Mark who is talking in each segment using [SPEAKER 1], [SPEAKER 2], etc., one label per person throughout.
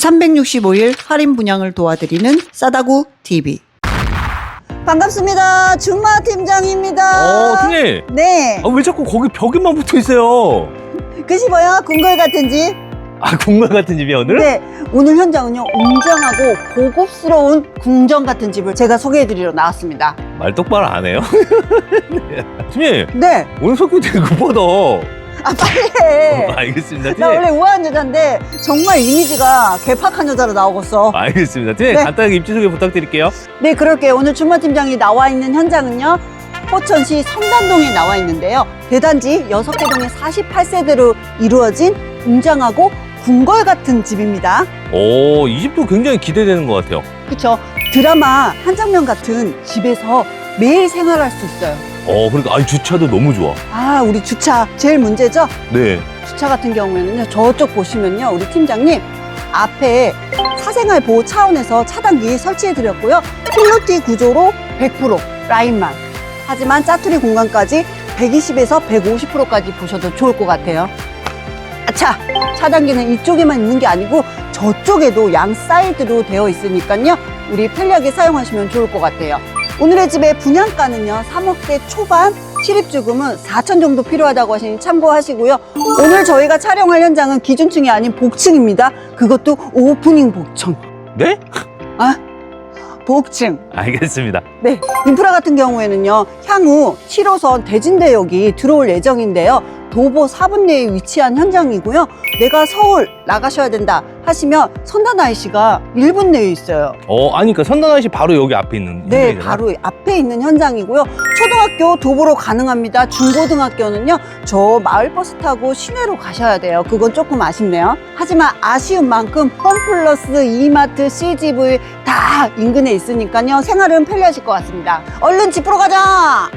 [SPEAKER 1] 365일 할인 분양을 도와드리는 싸다구 TV. 반갑습니다. 준마 팀장입니다.
[SPEAKER 2] 어, 팀장님.
[SPEAKER 1] 네.
[SPEAKER 2] 아, 왜 자꾸 거기 벽에만 붙어 있어요?
[SPEAKER 1] 그 싶어요? 궁궐 같은 집?
[SPEAKER 2] 아, 궁궐 같은 집이야, 오늘?
[SPEAKER 1] 네. 오늘 현장은요, 웅장하고 고급스러운 궁전 같은 집을 제가 소개해드리러 나왔습니다.
[SPEAKER 2] 말 똑바로 안 해요? 네. 팀장님,
[SPEAKER 1] 네.
[SPEAKER 2] 오늘 속도 되게 급하다.
[SPEAKER 1] 아, 빨리 해.
[SPEAKER 2] 어, 알겠습니다,
[SPEAKER 1] 나
[SPEAKER 2] 팀장님.
[SPEAKER 1] 원래 우아한 여잔데 정말 이미지가 괴팍한 여자로 나오겠어.
[SPEAKER 2] 알겠습니다. 팀장님,
[SPEAKER 1] 네.
[SPEAKER 2] 간단하게 입지 소개 부탁드릴게요.
[SPEAKER 1] 네, 그럴게요. 오늘 준마 팀장이 나와 있는 현장은요. 포천시 성단동에 나와 있는데요. 대단지 6개 동의 48세대로 이루어진 웅장하고 궁궐 같은 집입니다.
[SPEAKER 2] 오, 이 집도 굉장히 기대되는 것 같아요.
[SPEAKER 1] 그쵸? 드라마 한 장면 같은 집에서 매일 생활할 수 있어요.
[SPEAKER 2] 어, 그러니까, 아, 주차도 너무 좋아.
[SPEAKER 1] 아, 우리 주차 제일 문제죠?
[SPEAKER 2] 네.
[SPEAKER 1] 주차 같은 경우에는요. 저쪽 보시면요. 우리 팀장님 앞에 사생활 보호 차원에서 차단기 설치해 드렸고요. 필로티 구조로 100% 라인만. 하지만 짜투리 공간까지 120에서 150%까지 보셔도 좋을 것 같아요. 아차! 차단기는 이쪽에만 있는 게 아니고 저쪽에도 양 사이드로 되어 있으니까요. 우리 편리하게 사용하시면 좋을 것 같아요. 오늘의 집의 분양가는요. 3억대 초반, 실입주금은 4천 정도 필요하다고 하시니 참고하시고요. 오늘 저희가 촬영할 현장은 기준층이 아닌 복층입니다. 그것도 오프닝 복층.
[SPEAKER 2] 네?
[SPEAKER 1] 아, 복층.
[SPEAKER 2] 알겠습니다.
[SPEAKER 1] 네, 인프라 같은 경우에는요, 향후 7호선 대진대역이 들어올 예정인데요. 도보 4분 내에 위치한 현장이고요. 내가 서울 나가셔야 된다 하시면 선단 IC가 1분 내에 있어요.
[SPEAKER 2] 어, 아니, 그러니까 선단아씨 바로 여기 앞에 있는.
[SPEAKER 1] 네,
[SPEAKER 2] 현장이잖아.
[SPEAKER 1] 바로 앞에 있는 현장이고요. 초등학교 도보로 가능합니다. 중고등학교는요, 저 마을버스 타고 시내로 가셔야 돼요. 그건 조금 아쉽네요. 하지만 아쉬운 만큼 홈플러스, 이마트, CGV 다 인근에 있으니까요. 생활은 편리하실 것 같습니다. 얼른 집으로 가자!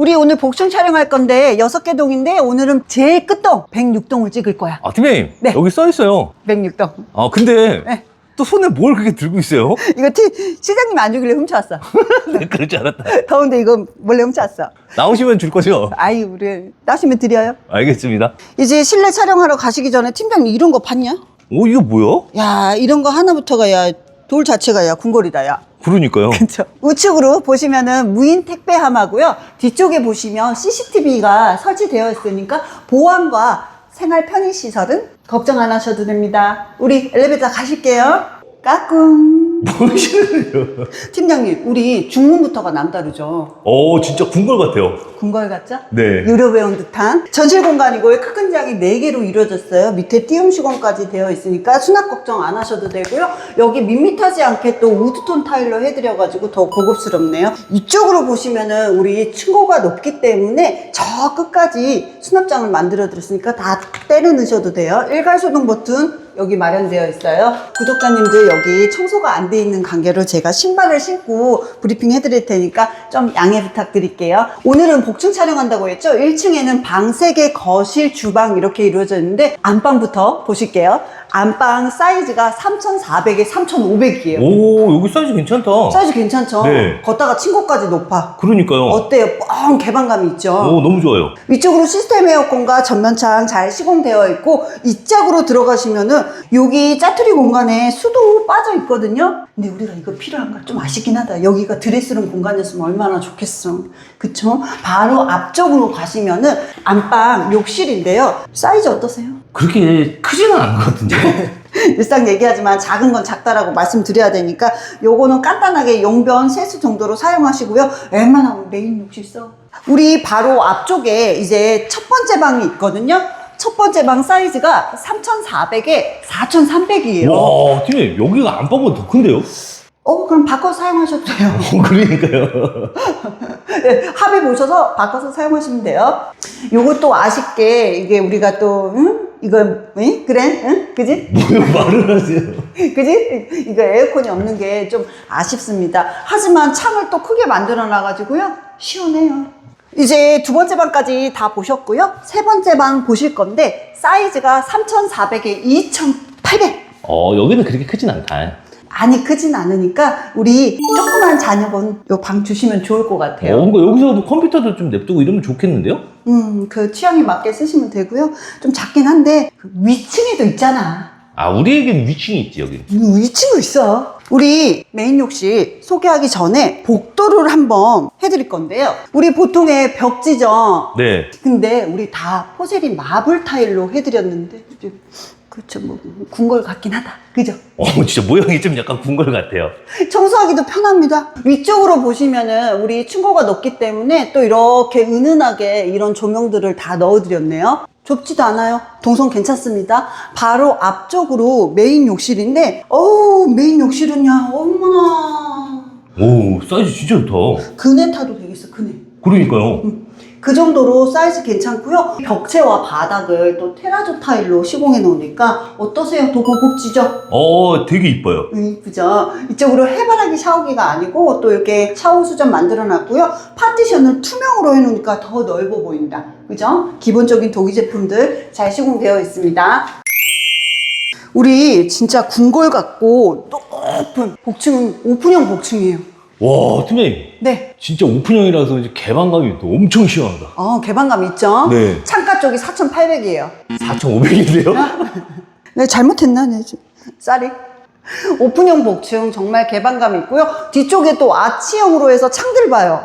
[SPEAKER 1] 우리 오늘 복층 촬영할 건데 여섯 개 동인데 오늘은 제일 끝동 106동을 찍을 거야.
[SPEAKER 2] 아, 팀장님.
[SPEAKER 1] 네.
[SPEAKER 2] 여기 써 있어요.
[SPEAKER 1] 106동.
[SPEAKER 2] 아, 근데.
[SPEAKER 1] 네.
[SPEAKER 2] 또 손에 뭘 그렇게 들고 있어요?
[SPEAKER 1] 이거 티, 시장님이 안 주길래 훔쳐왔어.
[SPEAKER 2] 네, 그럴 줄 알았다.
[SPEAKER 1] 더운데 이거 몰래 훔쳐왔어.
[SPEAKER 2] 나오시면 줄 거죠?
[SPEAKER 1] 아이 우리 나시면 드려요.
[SPEAKER 2] 알겠습니다.
[SPEAKER 1] 이제 실내 촬영하러 가시기 전에 팀장님 이런 거 봤냐?
[SPEAKER 2] 오, 이거 뭐야?
[SPEAKER 1] 야 이런 거 하나부터가 야 돌 자체가 야 궁궐이다 야.
[SPEAKER 2] 그러니까요.
[SPEAKER 1] 그렇죠. 우측으로 보시면은 무인 택배함하고요. 뒤쪽에 보시면 CCTV가 설치되어 있으니까 보안과 생활 편의 시설은 걱정 안 하셔도 됩니다. 우리 엘리베이터 가실게요. 까꿍.
[SPEAKER 2] 뭐시는요?
[SPEAKER 1] 팀장님, 우리 중문부터가 남다르죠.
[SPEAKER 2] 오, 진짜 궁궐 같아요.
[SPEAKER 1] 궁궐 같죠?
[SPEAKER 2] 네.
[SPEAKER 1] 유료 배운 듯한 전실 공간이고요. 큰 장이 4개로 이루어졌어요. 밑에 띄움 시공까지 되어 있으니까 수납 걱정 안 하셔도 되고요. 여기 밋밋하지 않게 또 우드톤 타일로 해드려가지고 더 고급스럽네요. 이쪽으로 보시면은 우리 층고가 높기 때문에 저 끝까지 수납장을 만들어 드렸으니까 다 때려 넣으셔도 돼요. 일괄소동 버튼 여기 마련되어 있어요. 구독자님들 여기 청소가 안 돼 있는 관계로 제가 신발을 신고 브리핑 해드릴 테니까 좀 양해 부탁드릴게요. 오늘은 복층 촬영한다고 했죠? 1층에는 방 3개, 거실, 주방 이렇게 이루어져 있는데 안방부터 보실게요. 안방 사이즈가 3,400에 3,500이에요.
[SPEAKER 2] 오, 여기 사이즈 괜찮다.
[SPEAKER 1] 사이즈 괜찮죠?
[SPEAKER 2] 네.
[SPEAKER 1] 걷다가 층고까지 높아.
[SPEAKER 2] 그러니까요.
[SPEAKER 1] 어때요? 뻥 개방감이 있죠?
[SPEAKER 2] 오, 너무 좋아요.
[SPEAKER 1] 위쪽으로 시스템 에어컨과 전면창 잘 시공되어 있고 이쪽으로 들어가시면은 여기 짜투리 공간에 수도 빠져 있거든요. 근데 우리가 이거 필요한가 좀 아쉽긴 하다. 여기가 드레스룸 공간이었으면 얼마나 좋겠어. 그쵸? 바로 앞쪽으로 가시면은 안방 욕실인데요. 사이즈 어떠세요?
[SPEAKER 2] 그렇게 크지는 않은 것 같은데.
[SPEAKER 1] 일상 얘기하지만 작은 건 작다라고 말씀드려야 되니까 요거는 간단하게 용변 세수 정도로 사용하시고요. 웬만하면 메인 욕실 써. 우리 바로 앞쪽에 이제 첫 번째 방이 있거든요. 첫 번째 방 사이즈가 3,400에 4,300이에요.
[SPEAKER 2] 와, 팀장님, 여기가 안방보다 더 큰데요?
[SPEAKER 1] 어, 그럼 바꿔서 사용하셔도 돼요.
[SPEAKER 2] 어, 그러니까요.
[SPEAKER 1] 네, 합의 보셔서 바꿔서 사용하시면 돼요. 요것도 아쉽게 이게 우리가 또, 응? 이거, 응? 그래? 응? 그지?
[SPEAKER 2] 뭐 말을 하세요?
[SPEAKER 1] 그지? 이거 에어컨이 없는 게 좀 아쉽습니다. 하지만 창을 또 크게 만들어 놔가지고요. 시원해요. 이제 두 번째 방까지 다 보셨고요. 세 번째 방 보실 건데, 사이즈가 3,400에 2,800.
[SPEAKER 2] 어, 여기는 그렇게 크진 않다.
[SPEAKER 1] 많이 크진 않으니까, 우리 조그만 자녀분 요 방 주시면 좋을 것
[SPEAKER 2] 어,
[SPEAKER 1] 같아요.
[SPEAKER 2] 뭔가 여기서 뭐 컴퓨터도 좀 냅두고 이러면 좋겠는데요?
[SPEAKER 1] 음, 그 취향에 맞게 쓰시면 되고요. 좀 작긴 한데 그 위층에도 있잖아.
[SPEAKER 2] 아, 우리에겐 위층이 있지, 여기.
[SPEAKER 1] 음, 위층도 있어. 우리 메인 욕실 소개하기 전에 복도를 한번 해드릴 건데요. 우리 보통의 벽 지정.
[SPEAKER 2] 네.
[SPEAKER 1] 근데 우리 다 포세린 마블 타일로 해드렸는데 이제 그쵸 뭐 궁궐 같긴 하다. 그죠?
[SPEAKER 2] 어, 진짜 모양이 좀 약간 궁궐 같아요.
[SPEAKER 1] 청소하기도 편합니다. 위쪽으로 보시면은 우리 층고가 높기 때문에 또 이렇게 은은하게 이런 조명들을 다 넣어드렸네요. 좁지도 않아요. 동선 괜찮습니다. 바로 앞쪽으로 메인 욕실인데, 어우, 메인 욕실은요, 어머나.
[SPEAKER 2] 오, 사이즈 진짜 좋다.
[SPEAKER 1] 그네 타도 되겠어, 그네.
[SPEAKER 2] 그러니까요.
[SPEAKER 1] 그 정도로 사이즈 괜찮고요. 벽체와 바닥을 또 테라조 타일로 시공해 놓으니까 어떠세요? 더 고급지죠?
[SPEAKER 2] 어, 되게 이뻐요.
[SPEAKER 1] 음, 이쁘죠? 이쪽으로 해바라기 샤워기가 아니고 또 이렇게 샤워 수전 만들어 놨고요. 파티션을 투명으로 해 놓으니까 더 넓어 보인다. 그죠? 기본적인 독일 제품들 잘 시공되어 있습니다. 우리 진짜 궁궐 같고 높은 복층은 오픈형 복층이에요.
[SPEAKER 2] 와, 팀장님.
[SPEAKER 1] 네.
[SPEAKER 2] 진짜 오픈형이라서 이제 개방감이 또 엄청 시원하다.
[SPEAKER 1] 어, 개방감 있죠?
[SPEAKER 2] 네.
[SPEAKER 1] 창가 쪽이 4,800이에요.
[SPEAKER 2] 4,500인데요?
[SPEAKER 1] 네, 잘못했나? 네, 좀. 쌀이. 오픈형 복층 정말 개방감 있고요. 뒤쪽에 또 아치형으로 해서 창들 봐요.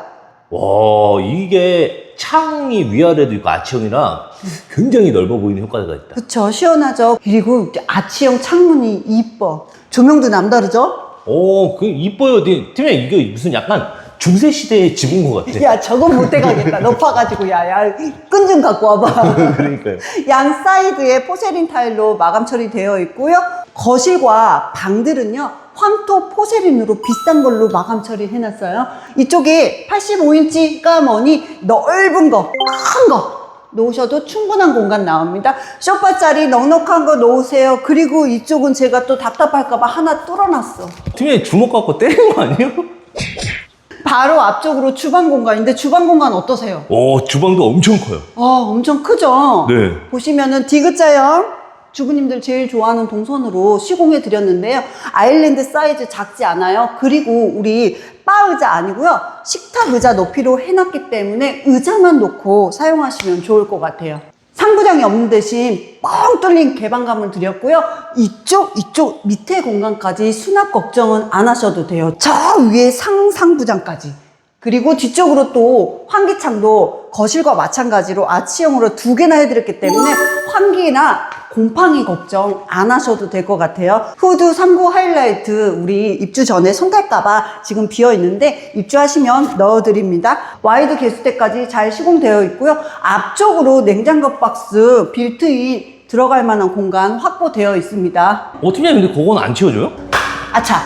[SPEAKER 2] 와, 이게 창이 위아래도 있고 아치형이라 굉장히 넓어 보이는 효과가 있다.
[SPEAKER 1] 그쵸, 시원하죠. 그리고 아치형 창문이 이뻐. 조명도 남다르죠?
[SPEAKER 2] 오, 그 이뻐요. 네, 팀장님, 이게 무슨 약간 중세 시대의 집인 것 같아.
[SPEAKER 1] 야, 저건 못 돼가겠다. 높아가지고, 야, 야, 끈 좀 갖고 와봐.
[SPEAKER 2] 그러니까요.
[SPEAKER 1] 양 사이드에 포세린 타일로 마감 처리되어 있고요. 거실과 방들은요, 황토 포세린으로 비싼 걸로 마감 처리해놨어요. 이쪽에 85인치가 뭐니 넓은 거, 큰 거. 놓으셔도 충분한 공간 나옵니다. 소파 자리 넉넉한 거 놓으세요. 그리고 이쪽은 제가 또 답답할까봐 하나 뚫어놨어.
[SPEAKER 2] 팀장님 주먹 갖고 때리는 거 아니에요?
[SPEAKER 1] 바로 앞쪽으로 주방 공간인데 주방 공간 어떠세요?
[SPEAKER 2] 오, 주방도 엄청 커요.
[SPEAKER 1] 아, 엄청 크죠?
[SPEAKER 2] 네.
[SPEAKER 1] 보시면은 디귿자형 주부님들 제일 좋아하는 동선으로 시공해 드렸는데요. 아일랜드 사이즈 작지 않아요. 그리고 우리 바 의자 아니고요. 식탁 의자 높이로 해놨기 때문에 의자만 놓고 사용하시면 좋을 것 같아요. 상부장이 없는 대신 뻥 뚫린 개방감을 드렸고요. 이쪽, 이쪽 밑에 공간까지 수납 걱정은 안 하셔도 돼요. 저 위에 상 상부장까지. 그리고 뒤쪽으로 또 환기창도 거실과 마찬가지로 아치형으로 두 개나 해드렸기 때문에 환기나 곰팡이 걱정 안 하셔도 될 것 같아요. 후드 3구 하이라이트 우리 입주 전에 손댈까봐 지금 비어 있는데 입주하시면 넣어드립니다. 와이드 개수대까지 잘 시공되어 있고요. 앞쪽으로 냉장고 박스 빌트인 들어갈 만한 공간 확보되어 있습니다.
[SPEAKER 2] 어, 팀장님 근데 그건 안 치워줘요?
[SPEAKER 1] 아차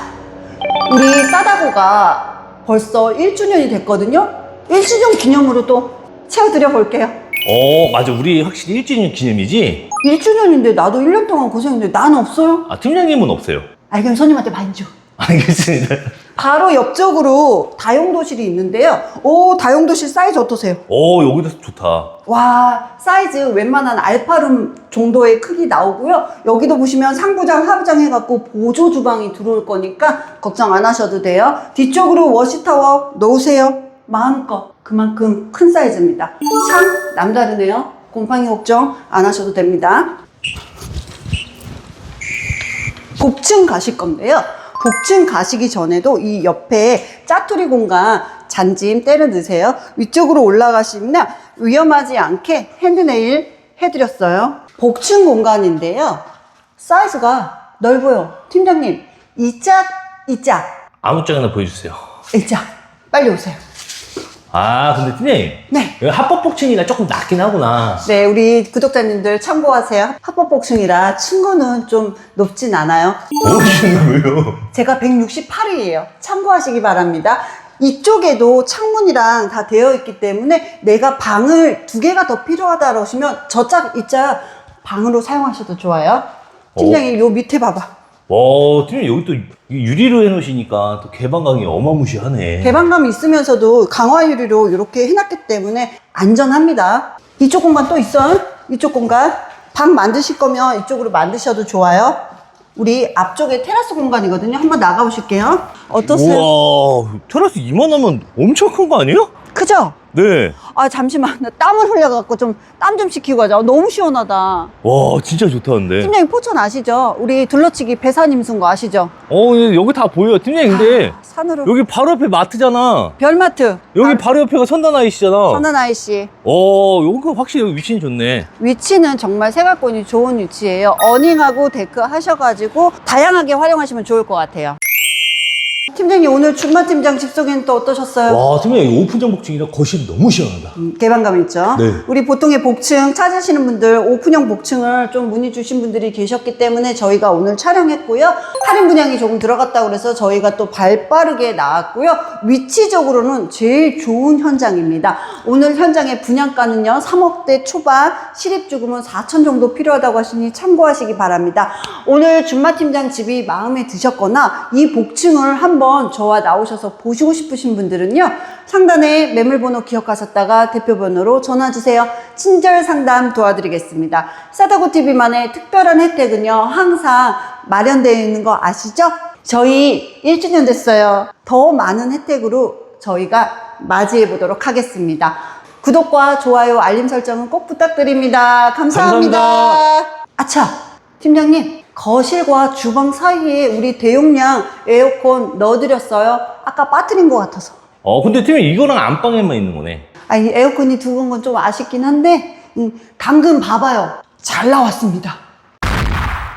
[SPEAKER 1] 우리 싸다고가 벌써 1주년이 됐거든요 1주년 기념으로 또 채워드려 볼게요
[SPEAKER 2] 어, 맞아. 우리 확실히 1주년 기념이지?
[SPEAKER 1] 1주년인데 나도 1년 동안 고생했는데 난 없어요?
[SPEAKER 2] 아, 팀장님은 없어요.
[SPEAKER 1] 아 그럼 손님한테 줘
[SPEAKER 2] 알겠습니다.
[SPEAKER 1] 바로 옆쪽으로 다용도실이 있는데요 오 다용도실 사이즈 어떠세요?
[SPEAKER 2] 오, 여기도 좋다.
[SPEAKER 1] 와 사이즈 웬만한 알파룸 정도의 크기 나오고요 여기도 보시면 상부장 하부장 해갖고 보조 주방이 들어올 거니까 걱정 안 하셔도 돼요 뒤쪽으로 워시타워 놓으세요 마음껏 그만큼 큰 사이즈입니다 참 남다르네요 곰팡이 걱정 안 하셔도 됩니다 복층 가실 건데요. 복층 가시기 전에도 이 옆에 짜투리 공간 잔짐 때려 넣으세요. 위쪽으로 올라가시면 위험하지 않게 핸드네일 해드렸어요. 복층 공간인데요. 사이즈가 넓어요. 팀장님, 이 짝, 이 짝,
[SPEAKER 2] 아무 쪽이나 보여주세요.
[SPEAKER 1] 이 짝. 빨리 오세요.
[SPEAKER 2] 아, 근데 팀장님.
[SPEAKER 1] 네.
[SPEAKER 2] 여기 합법 복층이라 조금 낮긴 하구나.
[SPEAKER 1] 네, 우리 구독자님들 참고하세요. 합법 복층이라 층고는 좀 높진 않아요.
[SPEAKER 2] 모르시는 거예요?
[SPEAKER 1] 제가 168이에요. 참고하시기 바랍니다. 이쪽에도 창문이랑 다 되어 있기 때문에 내가 방을 두 개가 더 필요하다 그러시면 저짝 이짝 방으로 사용하셔도 좋아요. 팀장님 요 밑에 봐봐.
[SPEAKER 2] 와, 팀장님 여기 또 유리로 해놓으시니까 또 개방감이 어마무시하네.
[SPEAKER 1] 개방감이 있으면서도 강화 유리로 이렇게 해놨기 때문에 안전합니다. 이쪽 공간 또 있어요? 이쪽 공간. 방 만드실 거면 이쪽으로 만드셔도 좋아요. 우리 앞쪽에 테라스 공간이거든요. 한번 나가보실게요. 어떠세요?
[SPEAKER 2] 우와, 테라스 이만하면 엄청 큰 거 아니에요?
[SPEAKER 1] 크죠?
[SPEAKER 2] 네.
[SPEAKER 1] 아 잠시만 나 땀을 흘려갖고 좀 땀 좀 식히고 가자 어, 너무 시원하다
[SPEAKER 2] 와, 진짜 좋다는데.
[SPEAKER 1] 팀장님 포천 아시죠? 우리 둘러치기 배사님 순거 아시죠?
[SPEAKER 2] 어, 여기 다 보여. 팀장님, 근데
[SPEAKER 1] 산으로
[SPEAKER 2] 여기 바로 옆에 마트잖아.
[SPEAKER 1] 별마트
[SPEAKER 2] 여기 바로 옆에가 선단 아이씨잖아.
[SPEAKER 1] 선한 아이 씨
[SPEAKER 2] 어, 여기가 확실히 위치는 좋네.
[SPEAKER 1] 위치는 정말 생활권이 좋은 위치예요 어닝하고 데크 하셔가지고 다양하게 활용하시면 좋을 것 같아요 팀장님 오늘 준마 팀장 집소개는 또 어떠셨어요?
[SPEAKER 2] 와, 팀장님, 이 오픈형 복층이라 거실이 너무 시원하다.
[SPEAKER 1] 음, 개방감 있죠.
[SPEAKER 2] 네.
[SPEAKER 1] 우리 보통의 복층 찾으시는 분들 오픈형 복층을 좀 문의 주신 분들이 계셨기 때문에 저희가 오늘 촬영했고요. 할인 분양이 조금 들어갔다고 그래서 저희가 또 발빠르게 나왔고요. 위치적으로는 제일 좋은 현장입니다. 오늘 현장의 분양가는요. 3억대 초반, 실입주금은 4천 정도 필요하다고 하시니 참고하시기 바랍니다. 오늘 준마 팀장 집이 마음에 드셨거나 이 복층을 한번 저와 나오셔서 보시고 싶으신 분들은요. 상단에 매물번호 기억하셨다가 대표번호로 전화주세요. 친절 상담 도와드리겠습니다. 싸다고TV만의 특별한 혜택은요. 항상 마련되어 있는 거 아시죠? 저희 1주년 됐어요. 더 많은 혜택으로 저희가 맞이해 보도록 하겠습니다. 구독과 좋아요, 알림 설정은 꼭 부탁드립니다. 감사합니다.
[SPEAKER 2] 감사합니다.
[SPEAKER 1] 아차! 팀장님, 거실과 주방 사이에 우리 대용량 에어컨 넣어드렸어요. 아까 빠뜨린 것 같아서.
[SPEAKER 2] 어, 근데 팀장님, 이거랑 안방에만 있는 거네.
[SPEAKER 1] 아, 이 에어컨이 두건좀 아쉽긴 한데, 음, 당근 봐봐요. 잘 나왔습니다.